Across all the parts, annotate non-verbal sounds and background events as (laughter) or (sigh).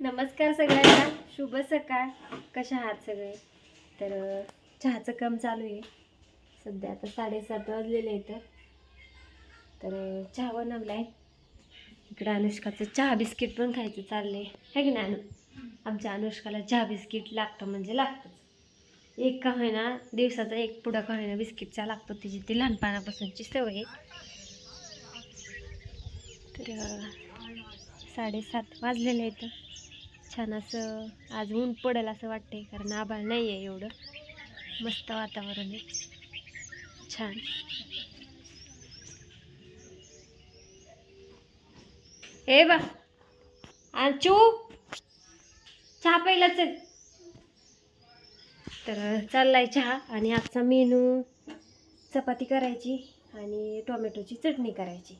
नमस्कार सगळ्यांना. शुभ सकाळ. कशा आहात सगळे? तर चहाचं काम चालू आहे. सध्या आता साडेसात वाजलेले आहेत. तर चहा बनवला आहे इकडं अनुष्काचं चहा बिस्किट पण खायचं चाललंय. है की नाही आमच्या अनुष्काला चहा बिस्किट लागतं म्हणजे लागतंच. एक का होईना दिवसाचा एक पुडा का होईना बिस्किटचा लागतो. तिची ती लहानपणापासूनची सवय आहे. तर साडेसात वाजलेले आहेत. छान असं आज ऊन पडेल असं वाटते कारण आभाळ नाही आहे एवढं. मस्त वातावरण आहे. छान. हे बा आंचू चहा पहिलाच आहे. तर चाललाय चहा आणि आजचा मेनू चपाती करायची आणि टोमॅटोची चटणी करायची.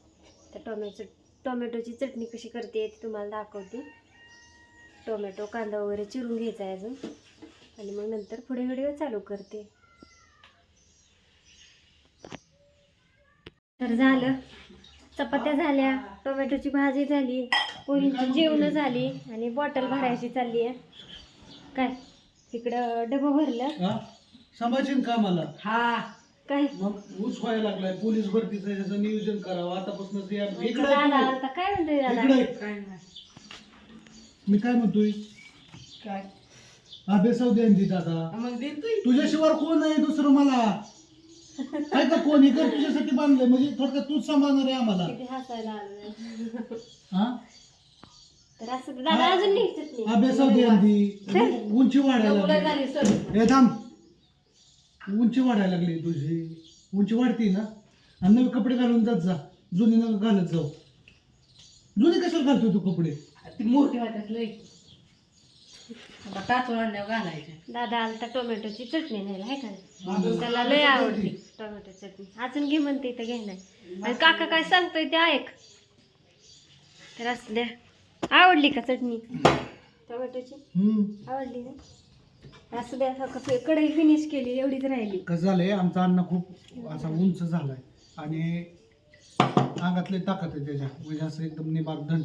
तर टोमॅटो टोमॅटोची चटणी कशी करते ती तुम्हाला दाखवते. टोमॅटो कांदा वगैरे चिरून घ्यायचा आहे अजून. आणि मग नंतर पुढे व्हिडिओ चालू करते. तर झालं. चपात्या झाल्या टोमॅटोची भाजी झाली पोरींची जेवणं झाली आणि बॉटल भरायची चालली आहे. काय? इकडं डबं भरलं. हा? का मला? हा. काय? मग ऊस व्हायला लागलाय पोलीस भरतीचं ह्याचं नियोजन करावं. आतापासून इकडे दादा आता काय म्हणतोय दादा? इकडे. काय नाही. मी काय म्हणतोय? काय? अभ्यासाव द्या ती दादा. मग देतोय तुझ्याशिवाय कोण आहे दुसरं मला. काय का कोण? इकडे तुझ्यासाठी बांधलंय. म्हणजे थोडक्यात तूच सांभाळणार आहे आम्हाला. किती हसायला आलं हा? तर असं दादा अजून नाही उंची वाढायला लागली. झाली सर. हे थांब. उंची वाढायला लागली तुझी. उंची वाढती ना? आणि नवे कपडे घालून जात जा. जुनी न घालत जाऊ. जुनी कशाला घालतोय तू कपडे? ती मोठी वाटत लय आता टाचून आणल्यावर घालायचे. दादा आलता टोमॅटोची चटणी न्यायला आहे का नाही? त्याला लय आवडते टोमॅटो चटणी. अजून घे म्हणते इथं घे नाही. आणि काका काय सांगतोय ते ऐक. तर असं द्या. आवडली का चटणी? टोमॅटोची? हम्म. आवडली ना? असं द्या कसं कढई फिनिश केली एवढीच राहिली. कसं झालंय आमचा अन्न खूप असा उंच झालाय. आणि अंगातले ताकद आहे त्याच्या. म्हणजे असं एकदम निबार दंड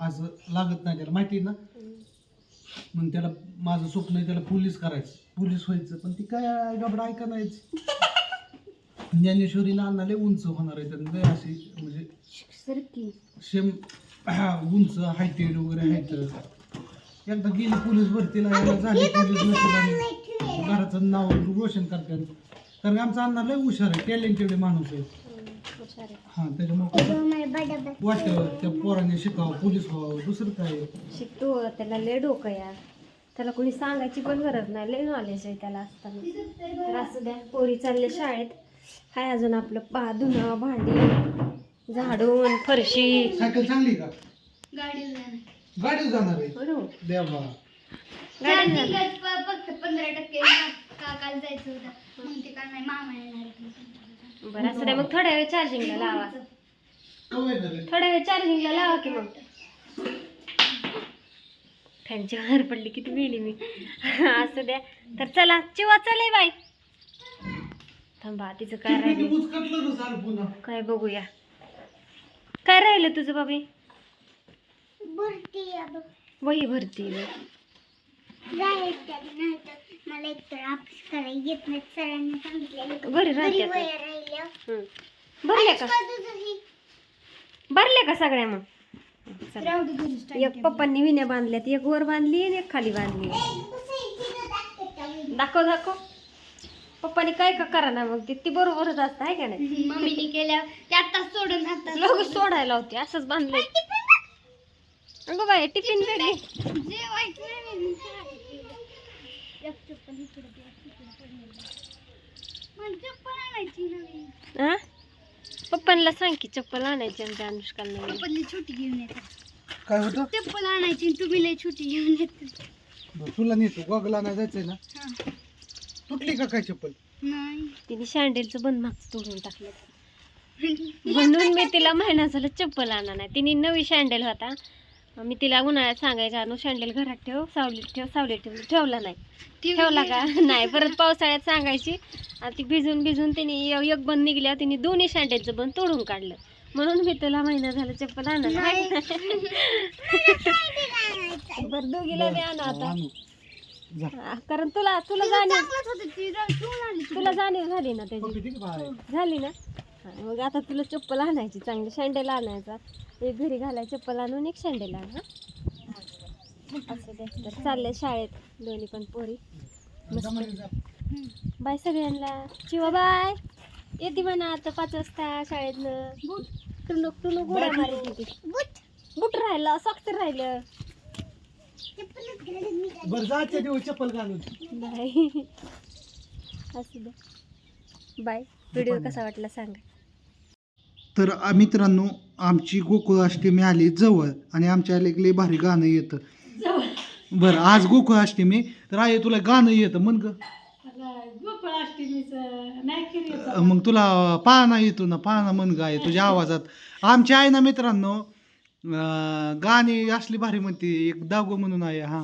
असं लागत नाही त्याला. माहिती आहे ना? मग त्याला माझं स्वप्न आहे त्याला पोलीस करायचं. पोलीस व्हायचं पण ती काय गबडा ऐका नाहीच. ज्ञानेश्वरी नानाले उंच होणार आहे तर लय अशी म्हणजे सेम (clears throat) उंच हायटेड वगैरे आहेत एकदा गेली पोलीस भरतीला यायला झाली पोलीस नशिबाने घराचं नाव रोशन करतात. कारण आमचा अण्णा लय हुशार आहे. टॅलेंटेड माणूस आहे. हा त्याच्यामुळे वाटतं त्या पोराने शिकावं पोलीस व्हावं दुसरं काय? शिकतो त्याला लय डोकं यार. त्याला कोणी सांगायची पण गरज नाही लय नॉलेज आहे त्याला असताना. तर असं द्या पोरी चालले शाळेत. हाय अजून आपलं पा धुणं भांडी झाडून फरशी. सायकल चांगली का? गाडी जाणार. गाडी जाणार आहे? बरोबर. गाडी जाणार. फक्त पंधरा टक्के काकाला जायचं होतं. मग ते काय नाही मामा येणार होते. बरं असं द्या मग थोड्या वेळ चार्जिंगला लावा. थोड्या वेळ चार्जिंगला लावा की मग. फॅनची बाहेर पडली किती मिळली मी. असं द्या तर चला चिवा चले बाई. थांबा तिचं काय राहिलं? काय बघूया. काय राहिलं तुझं बाबी? भरती. वही भरती तर मला अभ्यास करायला येत नाही सरांनी सांगितलेलं. घरी राहते आता. वया राहिल्या हम्म. भरल्या का? भरल्या का सगळ्या मग? चला. एक पप्पांनी विण्या बांधल्यात एक वर बांधली आणि एक खाली बांधली. दाखव दाखव. पप्पाने काय का करा ना मग? ती ती बरोबरच असतं आहे का नाही? (laughs) मम्मीने केल्या ते आत्ताच सोडून सोडायला होते असंच बांधलंय. अगं टिफिन जेवायचं नाही मी शाळेत. एक चप्पल इकडे दे, एक तिकडे पडलेलं. मला चप्पल आणायची नवीन हा पप्पांना सांग की चप्पल आणायची आमच्या अनुष्काला नवीन. चप्पल छोटी घेऊन येतात काय होतं? चप्पल आणायची आणि तुम्ही लय छोटी घेऊन येतात बरं, तुला नेतो गोगला नाही जायचंय ना? हा. तुटली का काय चप्पल? नाही. तिने शँडेलचं बंद मागचं तोडून टाकलं. (laughs) म्हणून मी तिला महिना झालं चप्पल आणा नाही. तिने नवी शँडेल होता. मी तिला उन्हाळ्यात सांगायचं आणू शँडेल घरात ठेव सावलीत ठेव सावलीत ठेव. ठेवला नाही. ठेवला का? नाही परत पावसाळ्यात सांगायची. आणि ती भिजून भिजून तिने य- एक बंद निघल्यावर तिने दोन्ही शँडेलचं बंद तोडून काढलं. म्हणून मी तुला महिना झाला चप्पल आणलं नाही. बरं दोघीला बी आणू आता. कारण तुला तुला जाणीव. तुला जाणीव झाली ना त्याची. झाली ना? हा, मग आता तुला चप्पल आणायची चांगली सँडेल आणायचा. एक घरी घालाय चप्पल आणून एक सँडेल आण हा. असं दे तर चाललंय शाळेत दोन्ही पण पोरी. बाय सगळ्यांना. शिवा बाय. येते म्हणा आता पाच वाजता शाळेतनं. तुला गोळ्या मारित होती. बुट. राहिलं सॉक्स राहिलं. बरं जायच्या दिवस चप्पल घालून. नाही असू द्या बाय. व्हिडिओ कसा वाटला सांगा. तर मित्रांनो आमची गोकुळ अष्टमी आली जवळ आणि आमच्या आले लय भारी गाणं येतं. बरं आज गोकुळ अष्टमी तर आहे तुला गाणं येतं म्हण ग. मग तुला पाळणा येतो ना पाळणा म्हण ग आहे तुझ्या आवाजात. आमची आहे ना मित्रांनो गाणी असली भारी म्हणते एक दागो म्हणून आहे हा.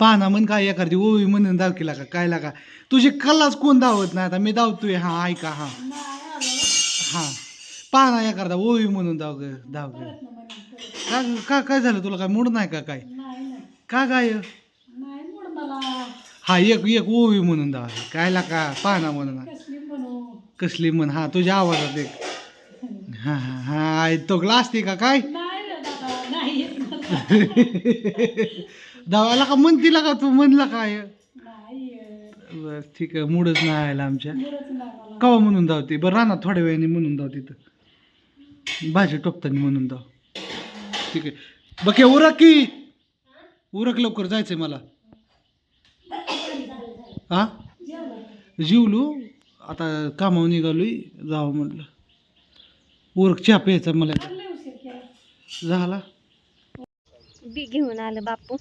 पाना म्हण काय एखादी ओवी म्हणून दावकीला का काय लागा. तुझी कलाच कोण दावत नाही आता मी दावतोय हा ऐका हा. हा. पाना एखादा ओवी म्हणून दाव ग का का काय झालं तुला? काय मूड नाही का काय? का काय हा एक एक ओवी म्हणून दाव काय लागा पाना म्हणून. कसली म्हणू? कसली म्हण? हा तुझ्या आवाजात एक. हा हा हा तो ग्लास ते का? काय. (laughs) दावाला का? म्हणतीला का तू? म्हणला काय. बर ठीक आहे. मूडच नाही आला आमच्या. कवा म्हणून धावते बरं राहणार थोड्या वेळाने म्हणून धाव तिथं. भाजी टोपताना म्हणून धाव ठीक आहे. बघ उरक की. उरक लवकर जायचंय मला. हा जीवलो आता कामावर निघालोय जावं म्हटलं. उरक चहा प्यायचा मला. झाला? बी घेऊन आलं बापू.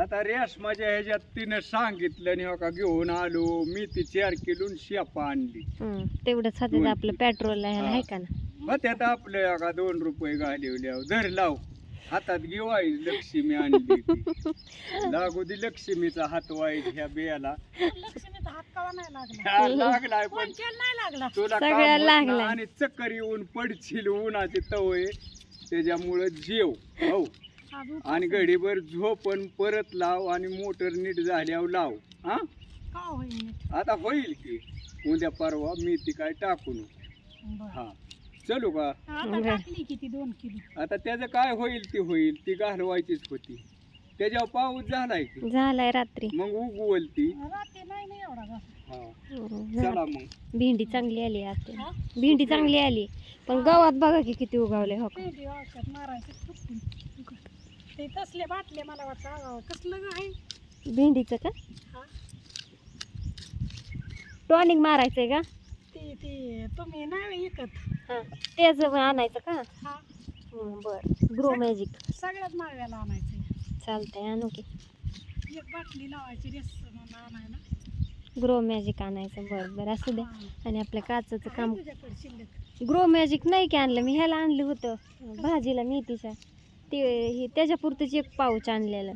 आता रेशमाच्या ह्याच्यात तिनं सांगितलं आणि हो का घेऊन आलो मी ती चार किलो शेपा आणली. हं, तेवढंच आपलं पेट्रोल ह्याला आहे का ना? मग त्यात आपल्या हो का दोन रुपये घालवल्यावर धर लाव. हातात घेवाय लक्ष्मी आणली ती. (laughs) लागू दे लक्ष्मीचा हात वाईट ह्या बियाला. लक्ष्मीचा हात कवा नाही लागला? हा, लागलाय पण. नाही लागला? तुला सगळ्या लागलाय. आणि चक्कर येऊन पडशील उन्हाचे तवय. त्याच्यामुळं जेव. हो. आणि घडीभर झोप आणि परत लाव आणि मोटर नीट झाल्यावर लाव हा? का होईल नीट? आता होईल की. उद्या परवा मी ती काय टाकू बरं. हा. चलू का? आता बरं. टाकली किती? दोन किलो. आता त्याचं काय होईल ती होईल ती घालवायचीच होती. त्याच्यावर पाऊस झालाय की. झालाय रात्री. मग उगवल ती. रात्री नाही नाही एवढा घास. हा. चला मग. भेंडी चांगली आली आता. हा? भेंडी चांगली आली. पण गावात बघा की किती उगावले हो का? पेंडी औषध मारायचं फुटून. ते तसले बाटले मला वाटतं. कसलं ग आहे? भेंडीचं का? हा? टॉनिक मारायचंय का? ती ती तुम्ही नाही विकत. हा. तेच आणायचं का? हा. बर. ग्रो मॅजिक सगळ्याच माळव्याला आणायचं चालतंय आणू की. एक बाटली लावायची रेस म्हणून आणायला. ग्रो मॅजिक आणायचं. बरं बरं. असू द्या. आणि आपल्या काचाचं काम आहे तुझ्याकडे शिल्लक. ग्रो मॅजिक नाही की आणलं. मी ह्याला आणलं होतं. भाजीला मेथीच्या ते हे त्याच्यापुरतंच एक पाऊच आणलेलं.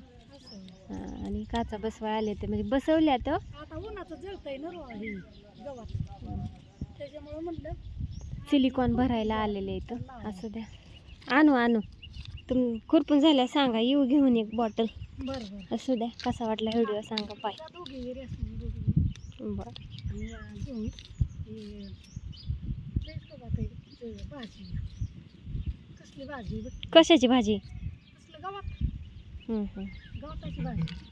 हा, आणि काचा बसवाय आले ते म्हणजे बसवल्या तर आता उन्हाचं जळतंय ना रो हे गवत. त्याच्यामुळे म्हणलं सिलिकॉन भरायला आलेले इथं असू द्या. आणू आणू. तुम खुरपून झाल्या सांगा. येऊ घेऊन एक बॉटल. बरं बरं. असू द्या. कसा वाटला व्हिडिओ सांगा पाय. दोघी दोघी. बरं. आणि अं, घेऊन हे लयच बघा ते ते भाजी. कसली भाजी? कशाची भाजी? गवत. गवताची भाजी.